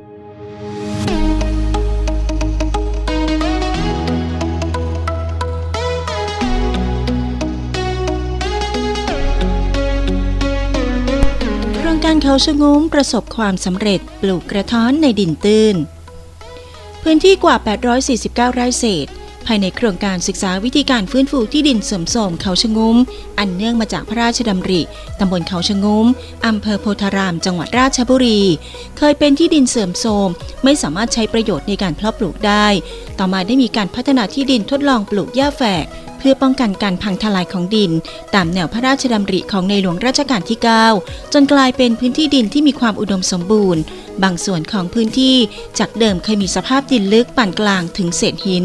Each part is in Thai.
โครงการเขาชะงุ้มประสบความสำเร็จปลูกกระท้อนในดินตื้น พื้นที่กว่า 849 ไร่เศษ ภายในโครงการศึกษาวิธีการฟื้นฟูที่ดินเสื่อมโทรมเขาชะงุม อันเนื่องมาจากพระราชดำริ ตำบลเขาชะงุม อำเภอโพธาราม จังหวัดราชบุรี เคยเป็นที่ดินเสื่อมโทรม ไม่สามารถใช้ประโยชน์ในการเพาะปลูกได้ ต่อมาได้มีการพัฒนาที่ดินทดลองปลูกหญ้าแฝก เพื่อป้องกันการพังทลายของดิน ตามแนวพระราชดำริของในหลวงรัชกาลที่ 9 จนกลายเป็นพื้นที่ดินที่มีความอุดมสมบูรณ์ บางส่วนของพื้นที่จากเดิมเคยมีสภาพดินลึกปานกลางถึงเศษหิน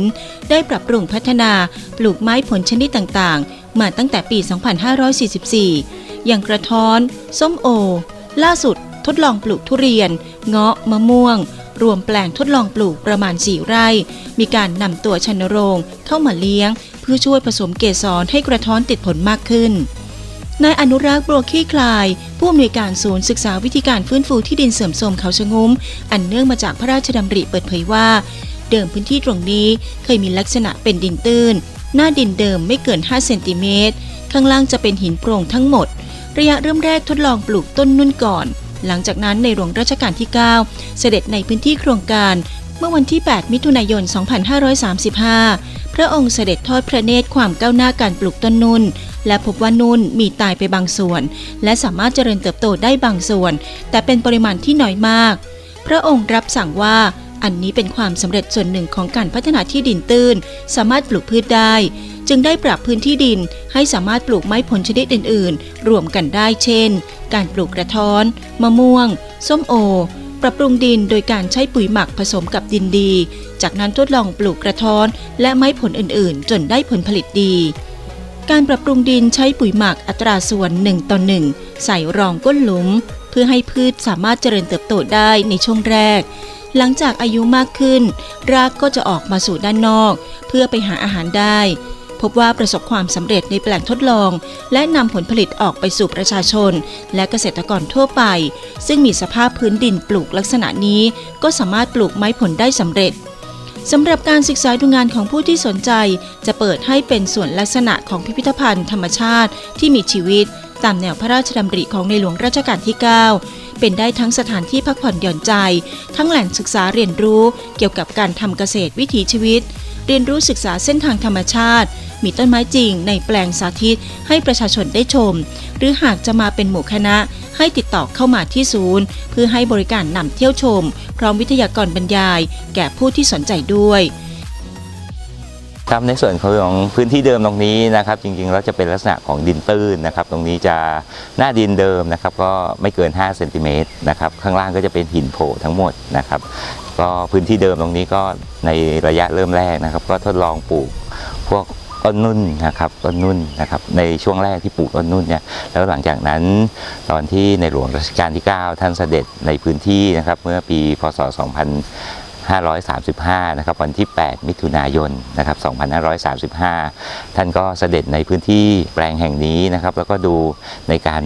ได้ปรับปรุงพัฒนาปลูกไม้ผลชนิดต่างๆ มาตั้งแต่ปี 2544 อย่างกระท้อน ส้มโอ ล่าสุดทดลองปลูกทุเรียน เงาะ มะม่วง รวมแปลงทดลองปลูกประมาณ 4 ไร่ มีการนำตัวชันโรงเข้ามาเลี้ยง เพื่อช่วยผสมเกสรให้กระท้อนติดผลมากขึ้นนายอนุรักษ์บัวขี้คลาย ผู้อำนวยการศูนย์ศึกษาวิธีการฟื้นฟูที่ดินเสื่อมโทรมเขาชะงุ้ม อันเนื่องมาจากพระราชดำริเปิดเผยว่า เดิมพื้นที่ตรงนี้เคยมีลักษณะเป็นดินตื้น หน้าดินเดิมไม่เกิน 5 เซนติเมตร ข้างล่างจะเป็นหินโปร่งทั้งหมด ระยะเริ่มแรกทดลองปลูกต้นนุ่นก่อน หลังจากนั้นในหลวงรัชกาลที่ 9 เสด็จในพื้นที่โครงการ เมื่อวันที่ 8 มิถุนายน 2535 พระองค์เสด็จทอดพระเนตรความก้าวหน้าการปลูกต้นนุ่น และพบว่านุ่นมีตายไปบางส่วน และสามารถเจริญเติบโตได้บางส่วน แต่เป็นปริมาณที่น้อยมาก พระองค์รับสั่งว่าอันนี้เป็นความสำเร็จส่วนหนึ่งของการพัฒนาที่ดินตื้น สามารถปลูกพืชได้ จึงได้ปรับพื้นที่ดินให้สามารถปลูกไม้ผลชนิดอื่น ๆ รวมกันได้เช่น การปลูกกระท้อน มะม่วง ส้มโอ ปรับปรุงดินโดยการใช้ปุ๋ยหมักผสมกับดินดี จากนั้นทดลองปลูกกระท้อน และไม้ผลอื่น ๆ จนได้ผลผลิตดี การปรับปรุงดินใช้ปุ๋ยหมักอัตราส่วน1ต่อ1ใส่รองก้นหลุม เพื่อให้พืชสามารถเจริญเติบโตได้ในช่วงแรกหลังจากอายุมากขึ้น รากก็จะออกมาสู่ด้านนอก เพื่อไปหาอาหารได้ บว่าประสบความสำเร็จในแปลงทดลอง และนำผลผลิตออกไปสู่ประชาชน และเกษตรกรทั่วไป ซึ่งมีสภาพพื้นดินปลูกลักษณะนี้ ก็สามารถปลูกไม้ผลได้สำเร็จสำหรับการศึกษาดูงานของผู้ที่สนใจ จะเปิดให้เป็นส่วนลักษณะของพิพิธภัณฑ์ธรรมชาติที่มีชีวิต ตามแนวพระราชดำริของในหลวงรัชกาลที่ 9 เป็นได้ทั้งสถานที่พักผ่อนหย่อนใจ ทั้งแหล่งศึกษาเรียนรู้เกี่ยวกับการทำเกษตรวิถีชีวิต เรียนรู้ศึกษาเส้นทางธรรมชาติ มีต้นไม้จริงในแปลงสาธิตให้ประชาชนได้ชม หรือหากจะมาเป็นหมู่คณะ ให้ติดต่อเข้ามาที่ศูนย์ เพื่อให้บริการนำเที่ยวชม พร้อมวิทยากรบรรยาย แก่ผู้ที่สนใจด้วยครับในส่วนของพื้นที่เดิมตรงนี้นะครับจริงๆแล้วจะเป็นลักษณะของดินตื้นนะครับ ตรงนี้จะหน้าดินเดิมนะครับก็ไม่เกิน5เซนติเมตรนะครับข้างล่างก็จะเป็นหินโผล่ทั้งหมดนะครับก็พื้นที่เดิมตรงนี้ก็ในระยะเริ่มแรกนะครับ ก็ทดลองปลูกพวก ต้นนุ่นนะครับต้นนุ่นนะครับในช่วงแรกที่ปลูกต้นนุ่นเนี่ยแล้วหลังจากนั้นตอนที่ในหลวงรัชกาลที่ 9 ท่านเสด็จในพื้นที่นะครับเมื่อปีพศ 2535 นะครับวันที่ 8 มิถุนายนนะครับ2535 ท่านก็เสด็จในพื้นที่แปลงแห่งนี้นะครับ แล้วก็ดูในการ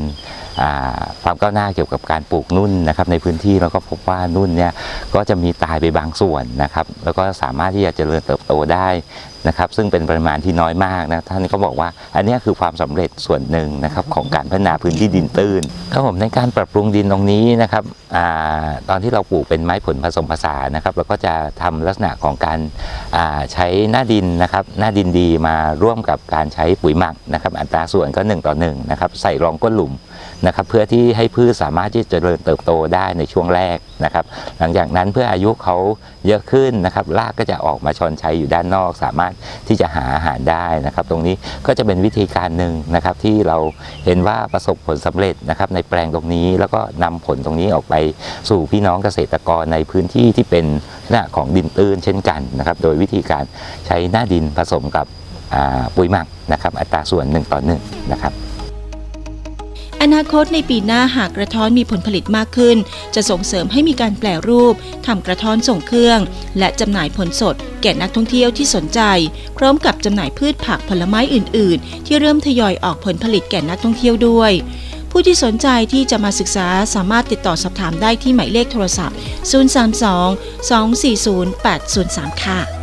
ความก้าวหน้าเกี่ยวกับการปลูกนุ่นนะครับในพื้นที่แล้วก็พบว่านุ่นเนี่ยก็จะมีตายไปบางส่วนนะครับ แล้วก็สามารถที่จะเจริญเติบโตได้นะครับซึ่งเป็นปริมาณที่น้อยมากนะท่านก็บอกว่า อันนี้คือความสำเร็จส่วนหนึ่งนะครับของการพัฒนาพื้นที่ดินตื้นครับผมในการปรับปรุงดินตรงนี้นะครับอตอนที่เราปลูกเป็นไม้ผลผสมผสานนะครับเราก็จะทำลักษณะของการใช้หน้าดินนะครับหน้าดินดีมาร่วมกับการใช้ปุ๋ยหมักนะครับอัตราส่วนก็ 1 ต่อ1นะครับใส่รองก้นหลุมนะครับเพื่อที่ให้พืชสามารถที่จะเจริญเติบโตได้ในช่วงแรกนะครับหลังจากนั้นเพื่ออายุเขาเยอะขึ้นนะครับรากก็จะออกมาชอนชัยอยู่ด้านนอกสามารถที่จะหาอาหารได้นะครับ ตรงนี้ก็จะเป็นวิธีการหนึ่งนะครับที่เราเห็นว่าประสบผลสำเร็จนะครับในแปลงตรงนี้แล้วก็นำผลตรงนี้ออกไปสู่พี่น้องเกษตรกรในพื้นที่ที่เป็นหน้าของดินตื้นเช่นกันนะครับ โดยวิธีการใช้หน้าดินผสมกับปุ๋ยหมักนะครับ อัตราส่วน 1 ต่อ1นะครับ อนาคตในปีหน้าหากกระท้อนมีผลผลิตมากขึ้น จะส่งเสริมให้มีการแปลรูปทำกระท้อนส่งเครื่อง และจำหน่ายผลสด แก่นักท่องเที่ยวที่สนใจ พร้อมกับจำหน่ายพืชผักผลไม้อื่น ๆ ที่เริ่มทยอยออกผลผลิตแก่นักท่องเที่ยวด้วย ผู้ที่สนใจที่จะมาศึกษาสามารถติดต่อสอบถามได้ที่หมายเลขโทรศัพท์ 032 240 803 ค่ะ